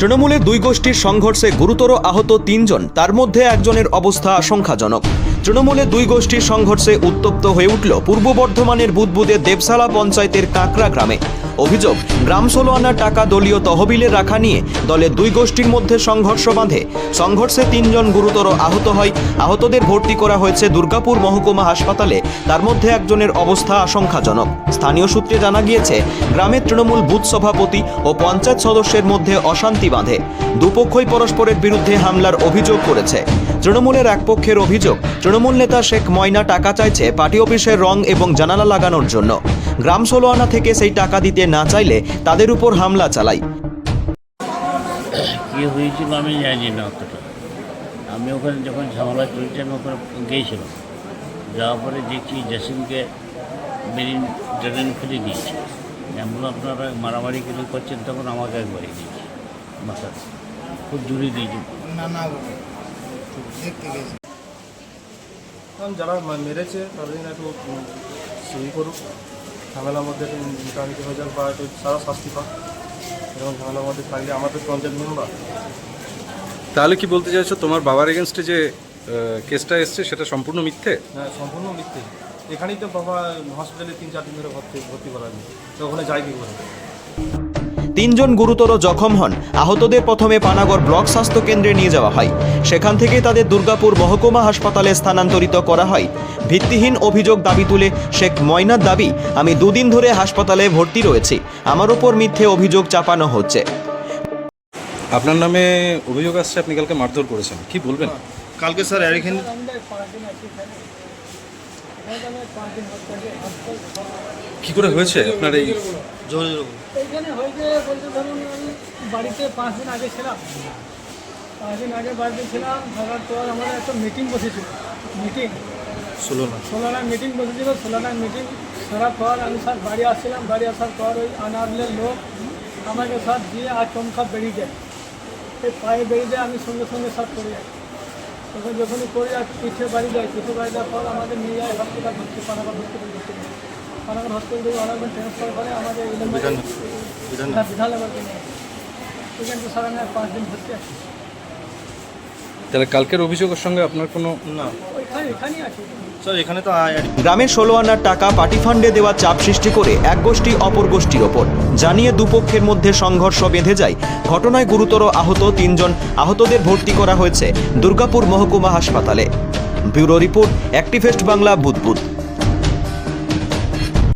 তৃণমূলের দুই গোষ্ঠীর সংঘর্ষে গুরুতর আহত তিনজন, তার মধ্যে একজনের অবস্থা আশঙ্কাজনক। তৃণমূলে দুই গোষ্ঠীর সংঘর্ষে উত্তপ্ত হয়ে উঠল পূর্ব বর্ধমানের বুদবুদে দেবশালা পঞ্চায়েতের কাঁকড়া গ্রামে। অভিযোগ গ্রাম ষোলো টাকা দলীয় তহবিলে রাখা নিয়ে দলের দুই গোষ্ঠীর মধ্যে সংঘর্ষ বাঁধে। সংঘর্ষে তিনজন গুরুতর আহত হয়। আহতদের ভর্তি করা হয়েছে দুর্গাপুর মহকুমা হাসপাতালে। তার মধ্যে একজনের অবস্থা আশঙ্কাজনক। স্থানীয় সূত্রে জানা গিয়েছে, গ্রামের তৃণমূল বুথ সভাপতি ও পঞ্চায়েত সদস্যের মধ্যে অশান্তি বাঁধে। দুপক্ষই পরস্পরের বিরুদ্ধে হামলার অভিযোগ করেছে। তৃণমূলের এক পক্ষের অভিযোগ, তৃণমূল নেতা শেখ ময়না টাকা চাইছে পার্টি অফিসের রং এবং জানালা লাগানোর জন্য। গ্রাম ষোলো আনা থেকে সেই টাকা দিতে না চাইলে তাদের উপর হামলা চালায় কী হয়েছিল আমি জানি না অতটা। আমি ওখানে যখন ঝামেলা চলছে আমি ওখানে গিয়েছিলাম। যাওয়ার পরে দেখছি জসিমকে মেরিন ট্রেন ফেলে দিয়েছে। এমন আপনারা মারামারি কিছু করছেন? তখন আমাকে একবারই দিয়েছে মাথা খুব জুড়ে দিয়েছে। না না যারা মেরেছে তাদের একটু সই করুক ঝামেলার মধ্যে মোটামুটি হয়ে যাক বা একটু সারা শাস্তি পাক। এবং ঝামেলার মধ্যে থাকলে আমাদের পঞ্চায়েত মেম্বার তাহলে কি বলতে চাইছো তোমার বাবার এগেনস্টে যে কেসটা এসছে সেটা সম্পূর্ণ মিথ্যে? হ্যাঁ সম্পূর্ণ মিথ্যে। এখানেই তো বাবা হসপিটালে তিন চার দিন ধরে ভর্তি ভর্তি করা নেই তো ওখানে যাই কি করে তিনজন গুরুতর জখম হন। আহতদের প্রথমে পানাগড় ব্লক স্বাস্থ্য কেন্দ্রে নিয়ে যাওয়া হয়। সেখান থেকে তাদের দুর্গাপুর মহকুমা হাসপাতালে স্থানান্তরিত করা হয়। ভিত্তিহীন অভিযোগ দাবি তুলে শেখ ময়নার দাবি আমি দুদিন ধরে হাসপাতালে ভর্তি রয়েছি। আমার ওপর মিথ্যে অভিযোগ চাপানো হচ্ছে। আপনার নামে অভিযোগ আসছে আপনি কালকে মারধর করেছেন। কি বলবেন? কালকে স্যার এখানে কি করে হয়েছে আপনার এই জোরে জোরে হয়েছে বলতে ধরুন আমি বাড়িতে পাঁচ দিন আগে ছিলাম। পাঁচ দিন আগে বাড়িতে ছিলাম থাকার পর আমাদের একটা মিটিং বসেছিল। মিটিং ষোলো না ষোলোনায় মিটিং বসেছিল ষোলোনায় মিটিং সারার পর আমি স্যার বাড়ি আসছিলাম বাড়ি আসার পর ওই আনারলের লোক আমাকে স্যার দিয়ে আর চমকা বেরিয়ে যায়। সেই পায়ে বেরিয়ে যায় আমি সঙ্গে সঙ্গে স্যার পড়ে যাই। তখন যখনই করে যায় পিঠে বাড়ি যায় পিঠে বাড়ি যাওয়ার পর আমাদের নিয়ে যায় হসপিটাল ভর্তি পানাগড় হসপিটাল ভর্তি করে পানাগড় হসপিটাল থেকে অনেকবার ট্রান্সফার করে আমাদের বিধান বিধাননগরকে নিয়ে। থেকে সারা নয় পাঁচ দিন ভর্তি আছি তাহলে কালকের অভিযোগের সঙ্গে আপনার কোনো না। গ্রামের ষোলো আনার টাকা পার্টি ফান্ডে দেওয়া চাপ সৃষ্টি করে এক গোষ্ঠী অপর গোষ্ঠীর ওপর। জানিয়ে দুপক্ষের মধ্যে সংঘর্ষ বেঁধে যায়। ঘটনায় গুরুতর আহত তিনজন আহতদের ভর্তি করা হয়েছে দুর্গাপুর মহকুমা হাসপাতালে। ব্যুরো রিপোর্ট, অ্যাক্টিভেস্ট বাংলা বুদবুদ